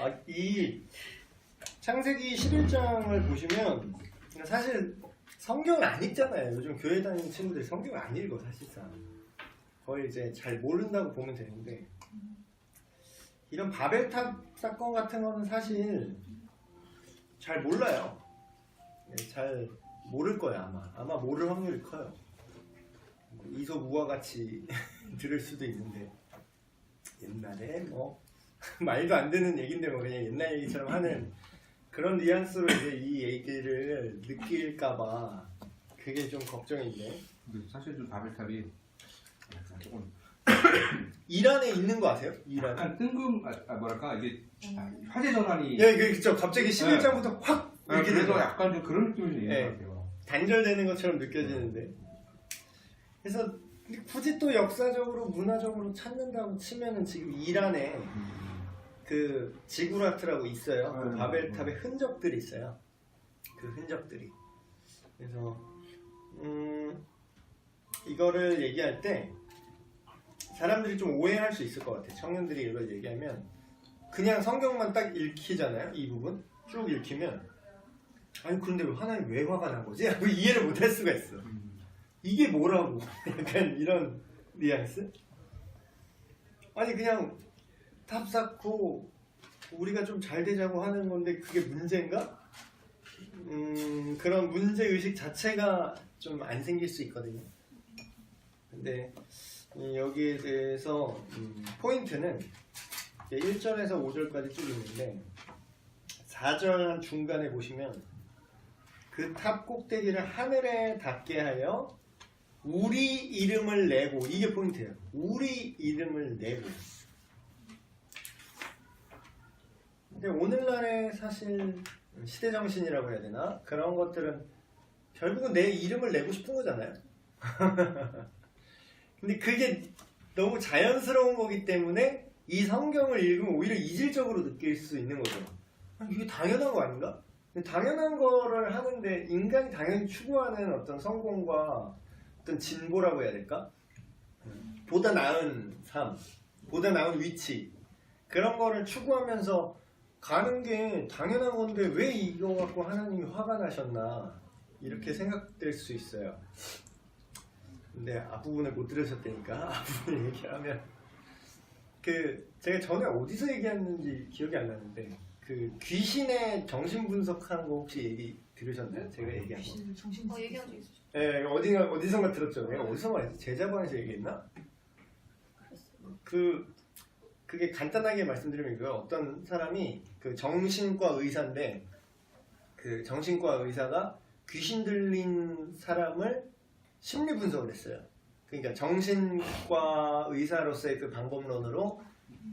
아, 이 창세기 11장을 보시면 사실 성경을 안 읽잖아요. 요즘 교회 다니는 친구들이 성경을 안 읽어 사실상. 거의 이제 잘 모른다고 보면 되는데 이런 바벨탑 사건 같은 거는 사실 잘 몰라요. 네, 잘 모를 거야 아마. 아마 모를 확률이 커요. 뭐 이소무와 같이 들을 수도 있는데 옛날에 뭐 말도 안 되는 얘긴데 뭐 그냥 옛날 얘기처럼 하는 그런 뉘앙스로 이제 이 얘기를 느낄까봐 그게 좀 걱정인데 근데 사실 좀 바벨탑이 약간 조금 이란에 있는 거 아세요? 이란? 약간 뜬금 아, 아, 뭐랄까 이게 아, 화재 전환이 예, 그렇죠. 갑자기 11장부터 확 아, 이렇게 그래서 되죠. 약간 좀 그런 느낌이 좀 있는 네. 것 같아요. 단절되는 것처럼 느껴지는데 그래서 굳이 또 역사적으로 문화적으로 찾는다고 치면은 지금 이란에 그 지구라트라고 있어요. 그 음, 바벨탑의 흔적들이 있어요. 그 흔적들이. 그래서 음, 이거를 얘기할 때 사람들이 좀 오해할 수 있을 것 같아요. 청년들이 이걸 얘기하면 그냥 성경만 딱 읽히잖아요. 이 부분 쭉 읽히면 아니 근데 왜 하나님 왜 화가 난 거지? 하고 이해를 못 할 수가 있어. 음. 이게 뭐라고? 약간 이런 뉘앙스? 아니 그냥 탑 쌓고 우리가 좀 잘 되자고 하는 건데 그게 문제인가? 음 그런 문제 의식 자체가 좀 안 생길 수 있거든요. 근데 이 여기에 대해서 음, 포인트는 1절에서 5절까지 쭉 있는데 4절 중간에 보시면 그 탑 꼭대기를 하늘에 닿게 하여 우리 이름을 내고 이게 포인트예요. 우리 이름을 내고. 근데 오늘날의 사실 시대 정신이라고 해야 되나 그런 것들은 결국은 내 이름을 내고 싶은 거잖아요. 근데 그게 너무 자연스러운 거기 때문에 이 성경을 읽으면 오히려 이질적으로 느낄 수 있는 거죠. 아, 이게 당연한 거 아닌가? 당연한 거를 하는데 인간이 당연히 추구하는 어떤 성공과 어떤 진보라고 해야 될까? 보다 나은 삶, 보다 나은 위치 그런 거를 추구하면서 가는 게 당연한 건데 왜 이거 갖고 하나님이 화가 나셨나 이렇게 생각될 수 있어요. 근데 앞부분을 못 들으셨다니까 앞부분 얘기하면 그 제가 전에 어디서 얘기했는지 기억이 안 나는데 그 귀신의 정신 분석하는 거 혹시 얘기 들으셨나요? 제가 얘기한 거. 귀신 정신 어, 얘기한 적 있어. 예, 어디가 어디선가 들었죠. 내가 어디서 말했지? 제자반에서 얘기했나? 그 그게 간단하게 말씀드리면 이거 어떤 사람이 그 정신과 의사인데 그 정신과 의사가 귀신 들린 사람을 심리 분석을 했어요. 그러니까 정신과 의사로서의 그 방법론으로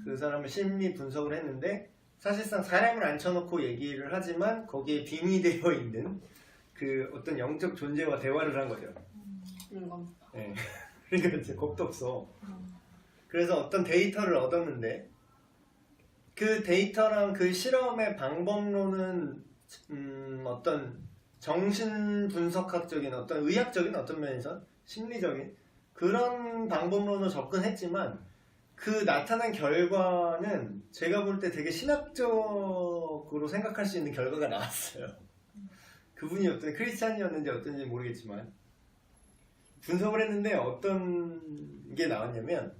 그 사람을 심리 분석을 했는데 사실상 사람을 앉혀놓고 얘기를 하지만 거기에 빙의되어 있는 그 어떤 영적 존재와 대화를 한 거죠. 인간. 예. 그러니까 겁도 없어. 그래서 어떤 데이터를 얻었는데 그 데이터랑 그 실험의 방법론은 음, 어떤 정신 분석학적인 어떤 의학적인 어떤 면에서 심리적인 그런 방법론으로 접근했지만 그 나타난 결과는 제가 볼 때 되게 신학적으로 생각할 수 있는 결과가 나왔어요. 그분이 어떤 크리스찬이었는지 어떤지 모르겠지만 분석을 했는데 어떤 게 나왔냐면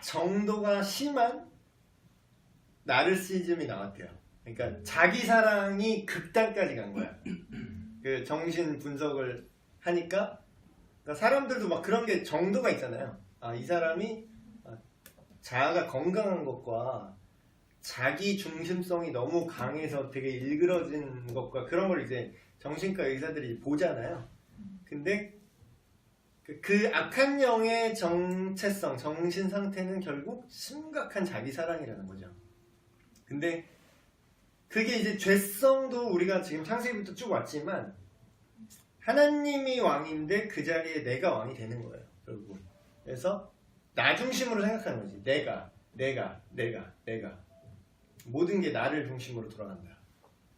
정도가 심한 나르시즘이 나왔대요. 그러니까 자기 사랑이 극단까지 간 거야. 그 정신 분석을 하니까 그러니까 사람들도 막 그런 게 정도가 있잖아요. 아, 이 사람이 아, 자아가 건강한 것과 자기 중심성이 너무 강해서 되게 일그러진 것과 그런 걸 이제 정신과 의사들이 보잖아요. 근데 그, 그 악한 영의 정체성, 정신 상태는 결국 심각한 자기 사랑이라는 거죠. 근데 그게 이제 죄성도 우리가 지금 창세기부터 쭉 왔지만 하나님이 왕인데 그 자리에 내가 왕이 되는 거예요. 결국. 그래서 나 중심으로 생각하는 거지. 내가, 내가, 내가, 내가. 모든 게 나를 중심으로 돌아간다.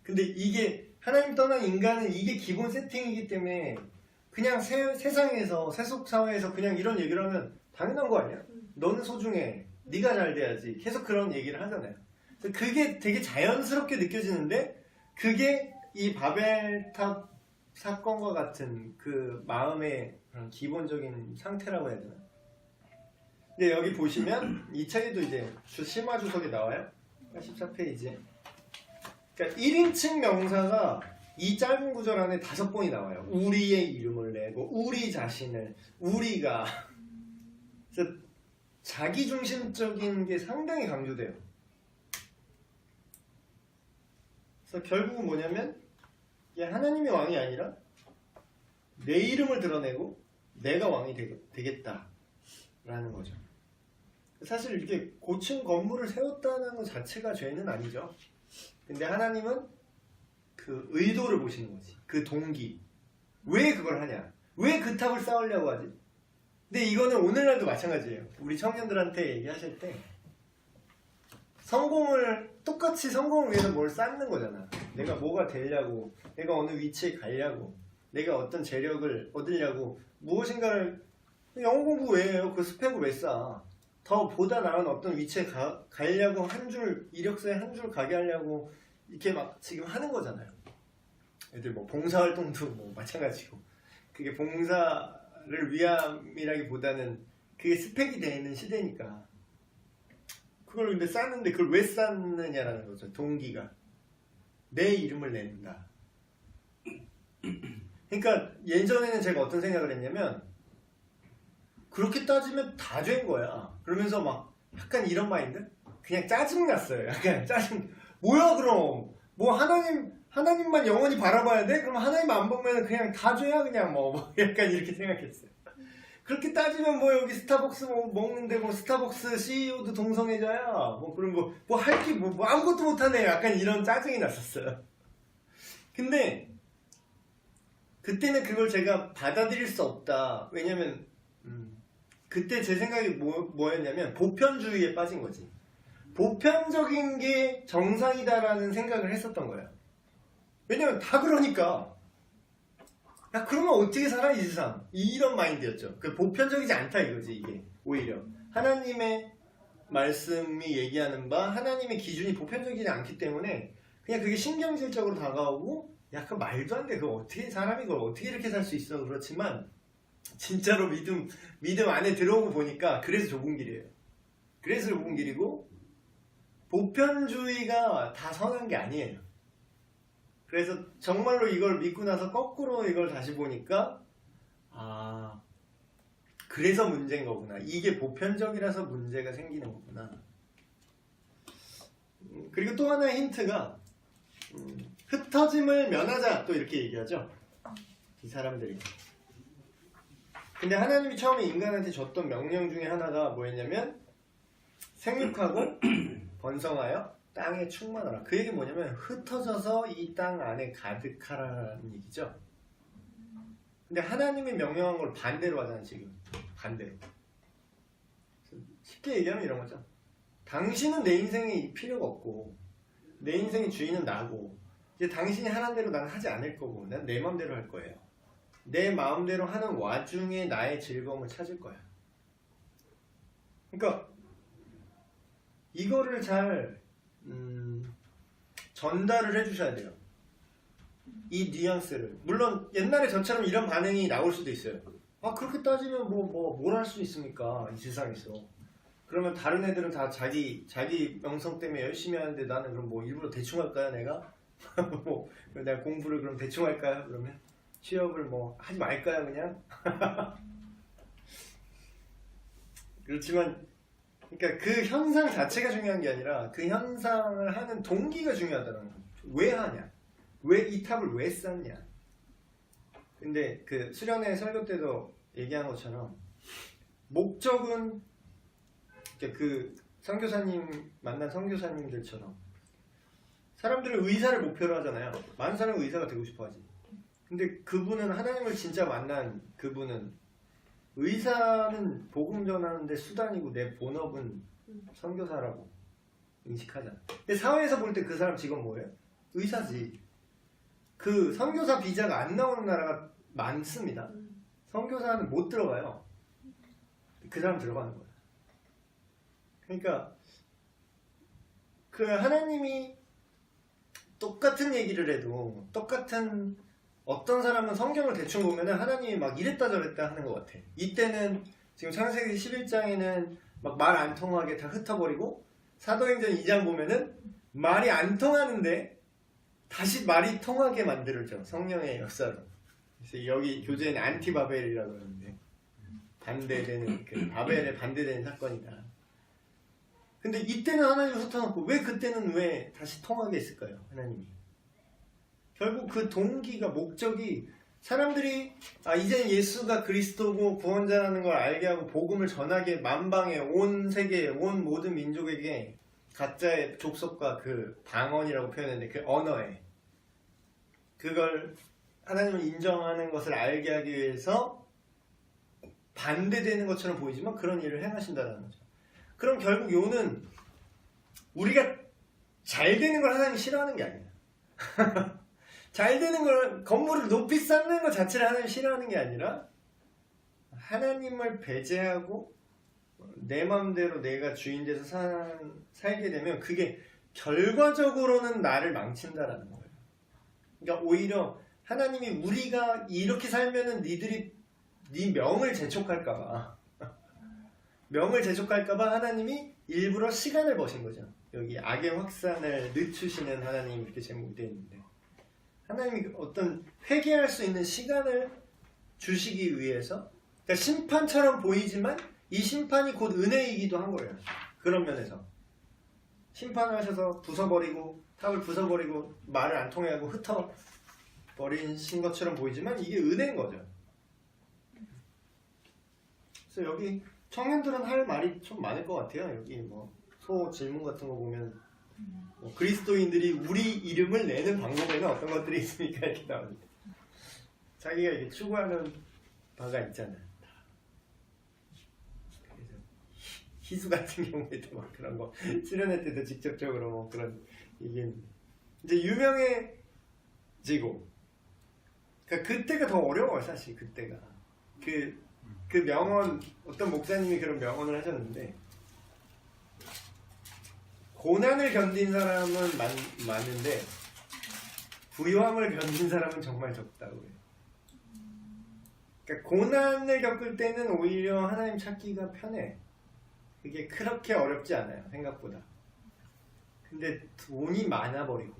근데 이게 하나님 떠난 인간은 이게 기본 세팅이기 때문에 그냥 세, 세상에서 세속 사회에서 그냥 이런 얘기를 하면 당연한 거 아니야? 너는 소중해. 네가 잘 돼야지. 계속 그런 얘기를 하잖아요. 그게 되게 자연스럽게 느껴지는데 그게 이 바벨탑 사건과 같은 그 마음의 그런 기본적인 상태라고 해야 되나? 근데 여기 보시면 이 책에도 이제 주- 심화 주석에 나와요. 84페이지에. 그러니까 1인칭 명사가 이 짧은 구절 안에 다섯 번이 나와요. 우리의 이름을 내고 우리 자신을 우리가 그래서 자기 중심적인 게 상당히 강조돼요. 그래서 결국은 뭐냐면 이게 하나님의 왕이 아니라 내 이름을 드러내고 내가 왕이 되겠, 다라는 거죠. 사실 이렇게 고층 건물을 세웠다는 것 자체가 죄는 아니죠. 근데 하나님은 그 의도를 보시는 거지. 그 동기. 왜 그걸 하냐? 왜 그 탑을 쌓으려고 하지? 근데 이거는 오늘날도 마찬가지예요. 우리 청년들한테 얘기하실 때 성공을 똑같이 성공을 위해서 뭘 쌓는 거잖아. 내가 뭐가 되려고, 내가 어느 위치에 가려고, 내가 어떤 재력을 얻으려고 무엇인가를 영어 공부 왜 해요? 그 스펙을 왜 쌓아? 더 보다 나은 어떤 위치에 가, 가려고 한 줄 이력서에 한 줄 가게 하려고 이렇게 막 지금 하는 거잖아요. 애들 뭐 봉사활동도 뭐 마찬가지고. 그게 봉사를 위함이라기보다는 그게 스펙이 되어 있는 시대니까. 그걸 근데 쌓는데 그걸 왜 쌓느냐라는 거죠 동기가. 내 이름을 낸다. 그러니까 예전에는 제가 어떤 생각을 했냐면 그렇게 따지면 다 죄인 거야 그러면서 막 약간 이런 마인드 그냥 짜증났어요 약간 짜증 뭐야 그럼 뭐 하나님 하나님만 영원히 바라봐야 돼? 그럼 하나님 안 보면 그냥 다 죄야 그냥 뭐, 뭐 약간 이렇게 생각했어요. 그렇게 따지면 뭐 여기 스타벅스 뭐 먹는데 뭐 스타벅스 CEO도 동성애자야 뭐 그런 거 뭐 할게 뭐 뭐 아무것도 못하네 약간 이런 짜증이 났었어요. 근데 그때는 그걸 제가 받아들일 수 없다. 왜냐면 음, 그때 제 생각이 뭐, 뭐였냐면 보편주의에 빠진 거지. 보편적인 게 정상이다라는 생각을 했었던 거예요. 왜냐면 다 그러니까. 야, 그러면 어떻게 살아, 이 세상? 이런 마인드였죠. 그 보편적이지 않다 이거지, 이게. 오히려. 하나님의 말씀이 얘기하는 바, 하나님의 기준이 보편적이지 않기 때문에 그냥 그게 신경질적으로 다가오고, 야, 그 말도 안 돼. 그 어떻게, 사람이 그걸 어떻게 이렇게 살 수 있어. 그렇지만, 진짜로 믿음, 믿음 안에 들어오고 보니까 그래서 좁은 길이에요. 그래서 좁은 길이고, 보편주의가 다 선한 게 아니에요. 그래서 정말로 이걸 믿고 나서 거꾸로 이걸 다시 보니까 아 그래서 문제인 거구나. 이게 보편적이라서 문제가 생기는 거구나. 음, 그리고 또 하나의 힌트가 음, 흩어짐을 면하자 또 이렇게 얘기하죠. 이 사람들이. 근데 하나님이 처음에 인간한테 줬던 명령 중에 하나가 뭐였냐면 생육하고 번성하여 땅에 충만하라. 그 얘기 뭐냐면 흩어져서 이 땅 안에 가득하라는 얘기죠. 근데 하나님이 명령한 걸 반대로 하잖아 지금. 반대로. 쉽게 얘기하면 이런 거죠. 당신은 내 인생이 필요가 없고 내 인생의 주인은 나고 이제 당신이 하는 대로 난 하지 않을 거고 난내 마음대로 할 거예요. 내 마음대로 하는 와중에 나의 즐거움을 찾을 거야. 그러니까 이거를 잘 음, 전달을 해주셔야 돼요. 이 뉘앙스를. 물론 옛날에 저처럼 이런 반응이 나올 수도 있어요. 아 그렇게 따지면 뭐뭐뭘 할 수 있습니까 이 세상에서. 그러면 다른 애들은 다 자기 자기 명성 때문에 열심히 하는데 나는 그럼 뭐 일부러 대충 할까요 내가? 뭐 내가 공부를 그럼 대충 할까요 그러면? 취업을 뭐 하지 말까요 그냥? 그렇지만 그러니까 그 현상 자체가 중요한 게 아니라 그 현상을 하는 동기가 중요하다는 거죠. 왜 하냐? 왜 이 탑을 왜 쌓냐? 근데 그 수련회 설교 때도 얘기한 것처럼 목적은 그러니까 그 선교사님 만난 선교사님들처럼 사람들은 의사를 목표로 하잖아요. 많은 사람이 의사가 되고 싶어하지. 근데 그분은 하나님을 진짜 만난 그분은 의사는 복음 전하는데 수단이고 내 본업은 선교사라고 인식하잖아. 근데 사회에서 볼 때 그 사람 직업 뭐예요? 의사지. 그 선교사 비자가 안 나오는 나라가 많습니다. 선교사는 못 들어가요. 그 사람 들어가는 거야. 그러니까 그 하나님이 똑같은 얘기를 해도 똑같은 어떤 사람은 성경을 대충 보면은 하나님이 막 이랬다 저랬다 하는 것 같아. 이때는 지금 창세기 11장에는 막 말 안 통하게 다 흩어버리고 사도행전 2장 보면은 말이 안 통하는데 다시 말이 통하게 만들어져 성령의 역사로. 그래서 여기 교재에는 안티바벨이라고 하는데 반대되는 그 바벨에 반대되는 사건이다. 근데 이때는 하나님 흩어놓고 왜 그때는 왜 다시 통하게 했을까요? 하나님이. 결국 그 동기가 목적이 사람들이 아 이제 예수가 그리스도고 구원자라는 걸 알게 하고 복음을 전하게 만방에 온 세계에 온 모든 민족에게 가짜의 족속과 그 방언이라고 표현했는데 그 언어에 그걸 하나님을 인정하는 것을 알게 하기 위해서 반대되는 것처럼 보이지만 그런 일을 행하신다는 거죠. 그럼 결국 요는 우리가 잘 되는 걸 하나님이 싫어하는 게 아니야. 잘 되는 걸 건물을 높이 쌓는 것 자체를 하나님 싫어하는 게 아니라 하나님을 배제하고 내 마음대로 내가 주인 돼서 사- 살게 되면 그게 결과적으로는 나를 망친다라는 거예요. 그러니까 오히려 하나님이 우리가 이렇게 살면은 니들이 네 명을 재촉할까봐 명을 재촉할까봐 하나님이 일부러 시간을 버신 거죠. 여기 악의 확산을 늦추시는 하나님 이렇게 제목이 되어 있는데 하나님이 어떤 회개할 수 있는 시간을 주시기 위해서 그러니까 심판처럼 보이지만 이 심판이 곧 은혜이기도 한 거예요. 그런 면에서 심판을 하셔서 부숴버리고 탑을 부숴버리고 말을 안 통해 하고 흩어 버리신 것처럼 보이지만 이게 은혜인 거죠. 그래서 여기 청년들은 할 말이 좀 많을 것 같아요. 여기 뭐 소 질문 같은 거 보면 뭐 그리스도인들이 우리 이름을 내는 방법에는 어떤 것들이 있습니까? 이렇게 나오는데 자기가 이렇게 추구하는 바가 있잖아요. 그래서 희수 같은 경우에도 막 그런 거 출연할 때도 직접적으로 뭐 그런 얘기했는데 이제 유명해지고. 그러니까 그때가 더 어려워요 사실 그때가. 그, 그 명언 어떤 목사님이 그런 명언을 하셨는데 고난을 견딘 사람은 많, 많은데 부유함을 견딘 사람은 정말 적다고 해요. 그러니까 고난을 겪을 때는 오히려 하나님 찾기가 편해. 그게 그렇게 어렵지 않아요 생각보다. 근데 돈이 많아버리고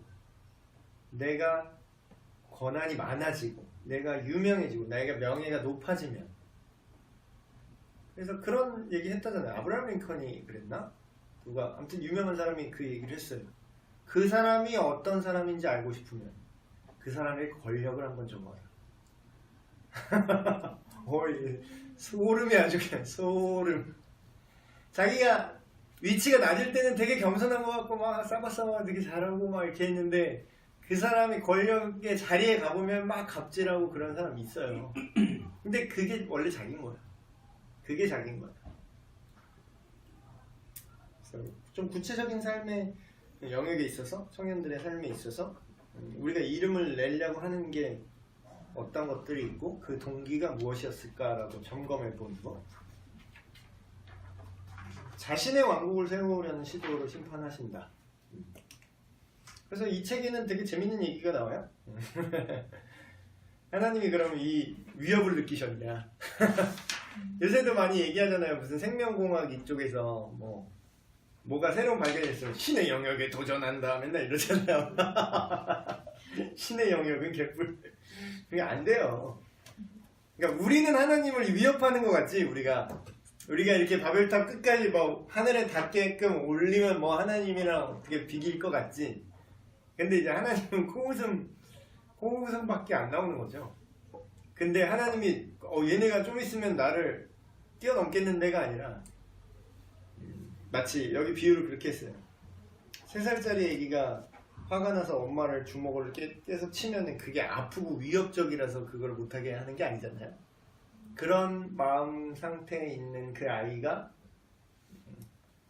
내가 권한이 많아지고 내가 유명해지고 내가 명예가 높아지면 그래서 그런 얘기 했다잖아요. 아브라함 링컨이 그랬나? 누가 아무튼 유명한 사람이 그 얘기를 했어요. 그 사람이 어떤 사람인지 알고 싶으면 그 사람의 권력을 한번 적어라. 어이 소름이 아주 그냥 소름. 자기가 위치가 낮을 때는 되게 겸손한 것 같고 막 싸바싸바 되게 잘하고 막 이렇게 했는데 그 사람이 권력의 자리에 가보면 막 갑질하고 그런 사람이 있어요. 근데 그게 원래 자기인 거야. 그게 자기인 거야. 좀 구체적인 삶의 영역에 있어서 청년들의 삶에 있어서 음, 우리가 이름을 내려고 하는 게 어떤 것들이 있고 그 동기가 무엇이었을까라고 점검해 보는 거. 자신의 왕국을 세우려는 시도로 심판하신다. 음. 그래서 이 책에는 되게 재밌는 얘기가 나와요. 하나님이 그럼 이 위협을 느끼셨냐? 요새도 많이 얘기하잖아요. 무슨 생명공학 이쪽에서 뭐 뭐가 새로운 있으면 신의 영역에 도전한다 맨날 이러잖아요. 신의 영역은 개뿔. 그게 안 돼요. 그러니까 우리는 하나님을 위협하는 것 같지 우리가 우리가 이렇게 바벨탑 끝까지 뭐 하늘에 닿게끔 올리면 뭐 하나님이랑 어떻게 비길 것 같지. 근데 이제 하나님은 코웃음 코웃음밖에 안 나오는 거죠. 근데 하나님이 어, 얘네가 좀 있으면 나를 뛰어넘겠는데가 아니라 마치 여기 비유를 그렇게 했어요. 세 살짜리 아기가 화가 나서 엄마를 주먹을 깨, 계속 치면은 그게 아프고 위협적이라서 그걸 못하게 하는 게 아니잖아요. 그런 마음 상태에 있는 그 아이가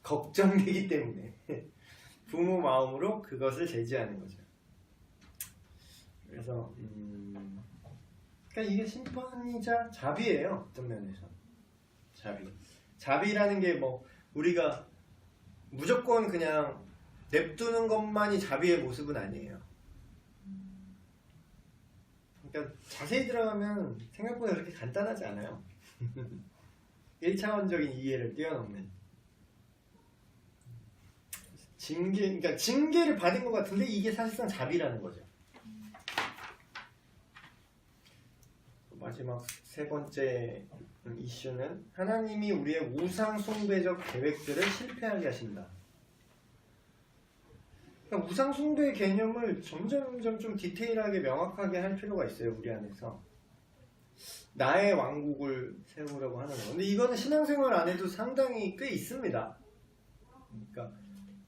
걱정되기 때문에 부모 마음으로 그것을 제지하는 거죠. 그래서 음, 그러니까 이게 심판이자 자비예요. 어떤 면에서 자비. 자비라는 게 뭐 우리가 무조건 그냥 냅두는 것만이 자비의 모습은 아니에요. 그러니까 자세히 들어가면 생각보다 그렇게 간단하지 않아요. 1차원적인 이해를 뛰어넘는 징계, 그러니까 징계를 받은 것 같은데 이게 사실상 자비라는 거죠. 마지막 세 번째 이슈는 하나님이 우리의 우상 숭배적 계획들을 실패하게 하신다. 그러니까 우상 숭배 개념을 점점 점점 좀 디테일하게 명확하게 할 필요가 있어요 우리 안에서. 나의 왕국을 세우려고 하는 거. 근데 이거는 신앙생활 안에도 상당히 꽤 있습니다. 그러니까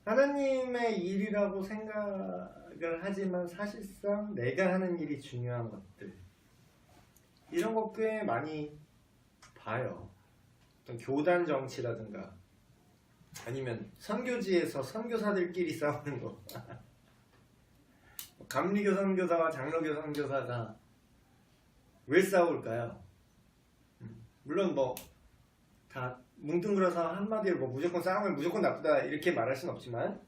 하나님의 일이라고 생각을 하지만 사실상 내가 하는 일이 중요한 것들 이런 거 꽤 많이 봐요. 어떤 교단 정치라든가 아니면 선교지에서 선교사들끼리 싸우는 거. 감리교 선교사와 장로교 선교사가 왜 싸울까요? 음, 물론 뭐 다 뭉뚱그려서 한마디로 뭐 무조건 싸우면 무조건 나쁘다 이렇게 말할 순 없지만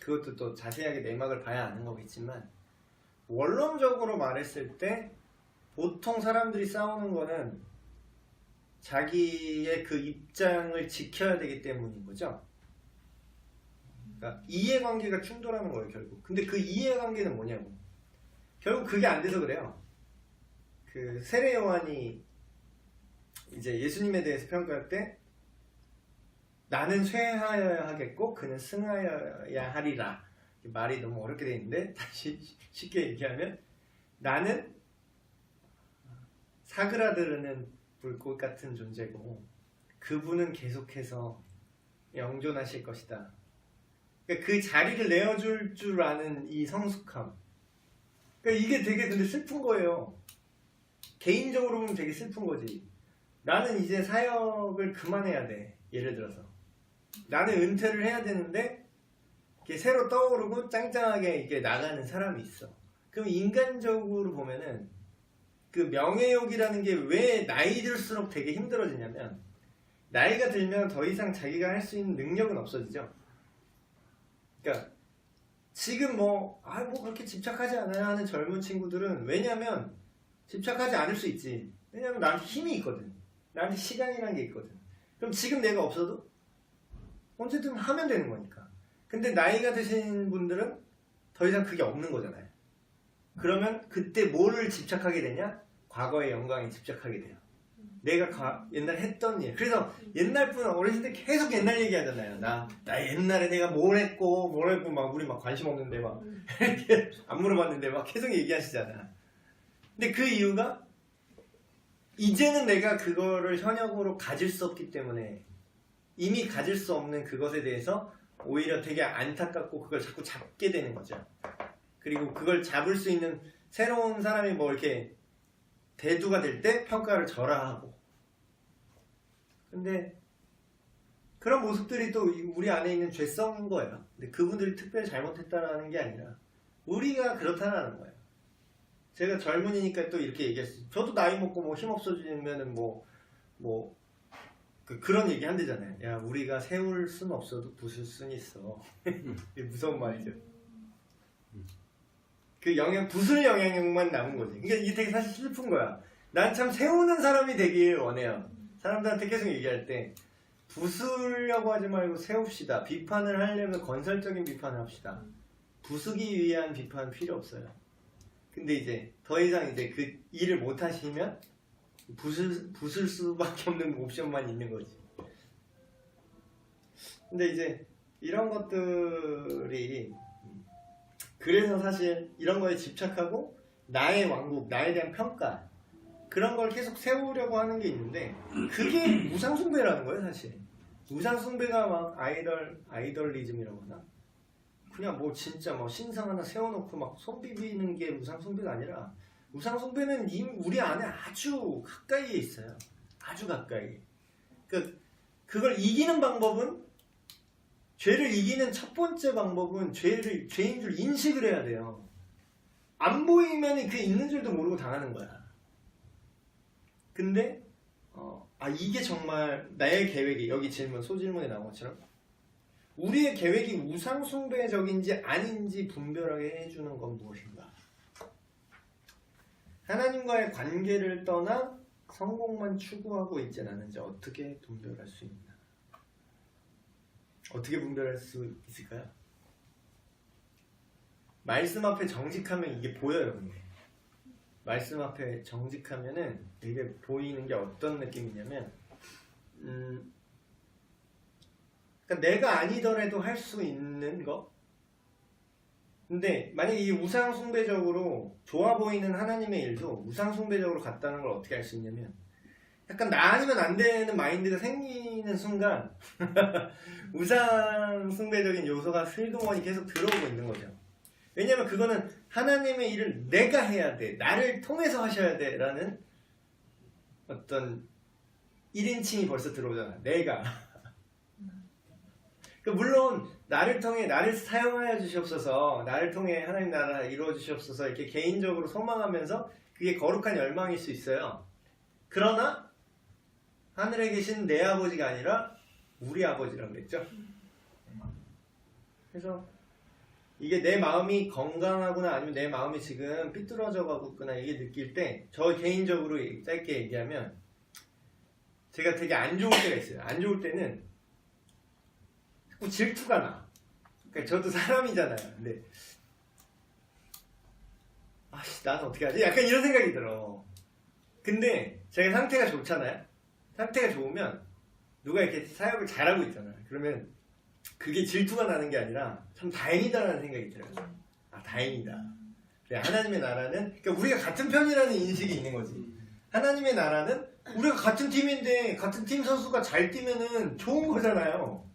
그것도 또 자세하게 내막을 봐야 아는 거겠지만 원론적으로 말했을 때 보통 사람들이 싸우는 거는 자기의 그 입장을 지켜야 되기 때문인 거죠. 그러니까 이해관계가 충돌하는 거예요 결국. 근데 그 이해관계는 뭐냐고. 결국 그게 안 돼서 그래요. 그 세례 요한이 이제 예수님에 대해서 평가할 때 나는 쇠하여야 하겠고 그는 승하여야 하리라. 말이 너무 어렵게 돼 있는데 다시 쉽게 얘기하면 나는 사그라드는 불꽃 같은 존재고 그분은 계속해서 영존하실 것이다. 그러니까 그 자리를 내어줄 줄 아는 이 성숙함. 그러니까 이게 되게 근데 슬픈 거예요. 개인적으로 보면 되게 슬픈 거지. 나는 이제 사역을 그만해야 돼. 예를 들어서. 나는 은퇴를 해야 되는데 새로 떠오르고 짱짱하게 이렇게 나가는 사람이 있어. 그럼 인간적으로 보면은 그 명예욕이라는 게 왜 나이 들수록 되게 힘들어지냐면 나이가 들면 더 이상 자기가 할 수 있는 능력은 없어지죠. 그러니까 지금 뭐, 아, 뭐 그렇게 집착하지 않아야 하는 젊은 친구들은 왜냐면 집착하지 않을 수 있지. 왜냐면 나한테 힘이 있거든. 나한테 시간이라는 게 있거든. 그럼 지금 내가 없어도 언제든 하면 되는 거니까. 근데 나이가 드신 분들은 더 이상 그게 없는 거잖아요. 그러면 그때 뭐를 집착하게 되냐? 과거의 영광에 집착하게 돼요. 내가 가- 옛날 했던 일. 그래서 옛날 분은 어렸을 때 계속 옛날 얘기하잖아요. 나, 나 옛날에 내가 뭘 했고, 뭘 했고, 막 우리 막 관심 없는데 막 이렇게 안 물어봤는데 막 계속 얘기하시잖아. 근데 그 이유가 이제는 내가 그거를 현역으로 가질 수 없기 때문에 이미 가질 수 없는 그것에 대해서 오히려 되게 안타깝고 그걸 자꾸 잡게 되는 거죠. 그리고 그걸 잡을 수 있는 새로운 사람이 뭐 이렇게 대두가 될 때 평가를 절하하고. 근데 그런 모습들이 또 우리 안에 있는 죄성인 거예요. 근데 그분들이 특별히 잘못했다라는 게 아니라 우리가 그렇다라는 거예요. 제가 젊은이니까 또 이렇게 얘기했어요. 저도 나이 먹고 뭐 힘 없어지면은 뭐, 뭐, 그, 그런 얘기 한대잖아요. 야, 우리가 세울 수는 없어도 부술 수는 있어. 무서운 말이죠. 그 영향, 부술 영향력만 남은 거지. 그러니까 이게 되게 사실 슬픈 거야. 난 참 세우는 사람이 되길 원해요. 사람들한테 계속 얘기할 때, 부수려고 하지 말고 세웁시다. 비판을 하려면 건설적인 비판을 합시다. 부수기 위한 비판 필요 없어요. 근데 이제 더 이상 이제 그 일을 못 하시면 부술, 부술 수밖에 없는 옵션만 있는 거지. 근데 이제 이런 것들이 그래서 사실 이런 거에 집착하고 나의 왕국, 나에 대한 평가 그런 걸 계속 세우려고 하는 게 있는데 그게 우상숭배라는 거예요 사실. 우상숭배가 막 아이돌 아이돌리즘이라고 하나? 그냥 뭐 진짜 뭐 신상 하나 세워놓고 막 손 비비는 게 우상숭배가 아니라 우상숭배는 이미 우리 안에 아주 가까이에 있어요. 아주 가까이. 그 그걸 이기는 방법은 죄를 이기는 첫 번째 방법은 죄를 죄인 줄 인식을 해야 돼요. 안 보이면 그게 있는 줄도 모르고 당하는 거야. 근데 어, 아 이게 정말 나의 계획이 여기 질문 소질문에 나온 것처럼 우리의 계획이 우상 숭배적인지 아닌지 분별하게 해주는 건 무엇인가? 하나님과의 관계를 떠나 성공만 추구하고 있진 않은지 어떻게 분별할 수 있나? 어떻게 분별할 수 있을까요? 말씀 앞에 정직하면 이게 보여요, 근데. 말씀 앞에 정직하면은 이게 보이는 게 어떤 느낌이냐면, 음, 그러니까 내가 아니더라도 할 수 있는 거? 근데 만약에 이 우상 숭배적으로 좋아 보이는 하나님의 일도 우상 숭배적으로 갔다는 걸 어떻게 알 수 있냐면 약간 나 아니면 안 되는 마인드가 생기는 순간 우상 숭배적인 요소가 슬그머니 계속 들어오고 있는 거죠. 왜냐면 그거는 하나님의 일을 내가 해야 돼. 나를 통해서 하셔야 돼. 라는 어떤 1인칭이 벌써 들어오잖아. 내가. 그 물론 나를 통해 나를 사용하여 주시옵소서 나를 통해 하나님 나라 이루어 주시옵소서 이렇게 개인적으로 소망하면서 그게 거룩한 열망일 수 있어요 그러나 하늘에 계신 내 아버지가 아니라 우리 아버지라고 그랬죠 그래서 이게 내 마음이 건강하구나 아니면 내 마음이 지금 삐뚤어져 가고 있구나 이게 느낄 때 저 개인적으로 짧게 얘기하면 제가 되게 안 좋을 때가 있어요 안 좋을 때는 자꾸 질투가 나. 그러니까 저도 사람이잖아요. 근데 아씨 나는 어떻게 하지? 약간 이런 생각이 들어. 근데 제가 상태가 좋잖아요. 상태가 좋으면 누가 이렇게 사역을 잘하고 있잖아요. 그러면 그게 질투가 나는 게 아니라 참 다행이다라는 생각이 들어요. 아 다행이다. 그래, 하나님의 나라는 그러니까 우리가 같은 편이라는 인식이 있는 거지. 하나님의 나라는 우리가 같은 팀인데 같은 팀 선수가 잘 뛰면은 좋은 거잖아요.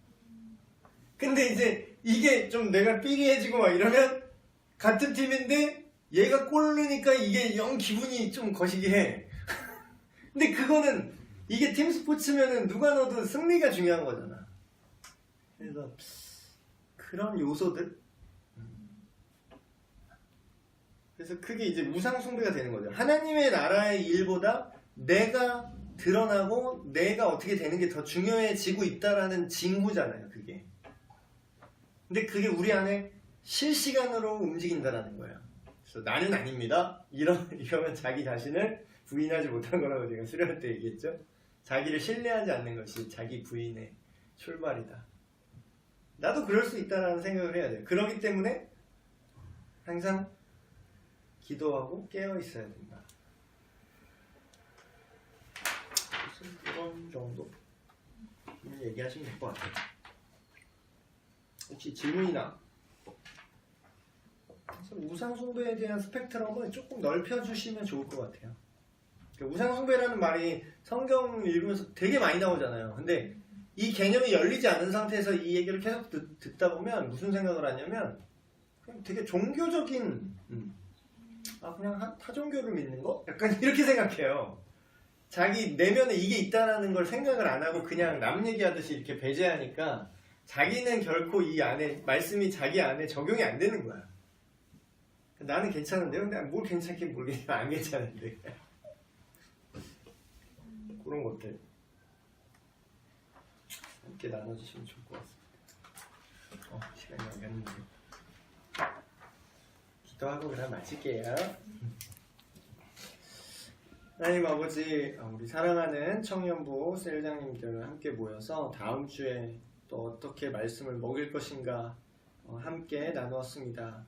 근데 이제 이게 좀 내가 삐리해지고 막 이러면 같은 팀인데 얘가 골 넣으니까 이게 영 기분이 좀 거시기 해. 근데 그거는 이게 팀 스포츠면은 누가 넣어도 승리가 중요한 거잖아. 그래서 그런 요소들. 그래서 그게 이제 우상숭배가 되는 거죠. 하나님의 나라의 일보다 내가 드러나고 내가 어떻게 되는 게 더 중요해지고 있다라는 징후잖아요, 그게. 근데 그게 우리 안에 실시간으로 움직인다라는 거예요. 그래서 나는 아닙니다. 이런 이러면 자기 자신을 부인하지 못한 거라고 제가 수련회 때 얘기했죠. 자기를 신뢰하지 않는 것이 자기 부인의 출발이다. 나도 그럴 수 있다라는 생각을 해야 돼요. 그렇기 때문에 항상 기도하고 깨어 있어야 된다. 이런 정도 얘기하시면 될 것 같아요. 혹시 질문이나 그래서 우상 숭배에 대한 스펙트럼을 조금 넓혀주시면 좋을 것 같아요. 그 우상숭배라는 말이 성경 읽으면서 되게 많이 나오잖아요. 근데 이 개념이 열리지 않은 상태에서 이 얘기를 계속 듣, 다 보면 무슨 생각을 하냐면 되게 종교적인 음, 아 그냥 한- 타종교를 믿는 거? 약간 이렇게 생각해요. 자기 내면에 이게 있다라는 걸 생각을 안 하고 그냥 남 얘기하듯이 이렇게 배제하니까 자기는 결코 이 안에 말씀이 자기 안에 적용이 안 되는 거야. 나는 괜찮은데요? 근데 뭘 괜찮긴 모르겠지만 안 괜찮은데. 그런 것들 함께 나눠주시면 좋을 것 같습니다. 어, 시간이 안 갔는데. 기도하고 그냥 마칠게요. 하나님 아버지, 어, 우리 사랑하는 청년부 셀장님들 함께 모여서 다음 주에 또 어떻게 말씀을 먹일 것인가 어, 함께 나누었습니다.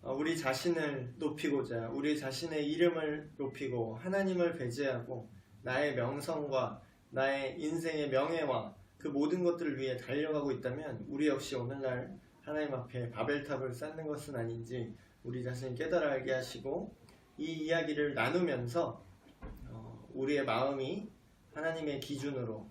어, 우리 자신을 높이고자 우리 자신의 이름을 높이고 하나님을 배제하고 나의 명성과 나의 인생의 명예와 그 모든 것들을 위해 달려가고 있다면 우리 역시 오늘날 하나님 앞에 바벨탑을 쌓는 것은 아닌지 우리 자신을 깨달아 알게 하시고 이 이야기를 나누면서 어, 우리의 마음이 하나님의 기준으로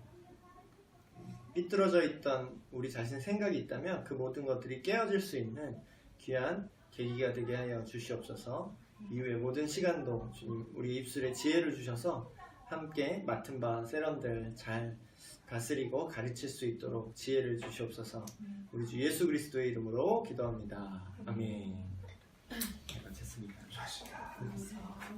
삐뚤어져 있던 우리 자신 생각이 있다면 그 모든 것들이 깨어질 수 있는 귀한 계기가 되게 하여 주시옵소서. 이후에 모든 시간도 주님 우리 입술에 지혜를 주셔서 함께 맡은 바 세럼들 잘 다스리고 가르칠 수 있도록 지혜를 주시옵소서. 우리 주 예수 그리스도의 이름으로 기도합니다. 아멘. 네, 마쳤습니다. 좋았습니다. 감사합니다.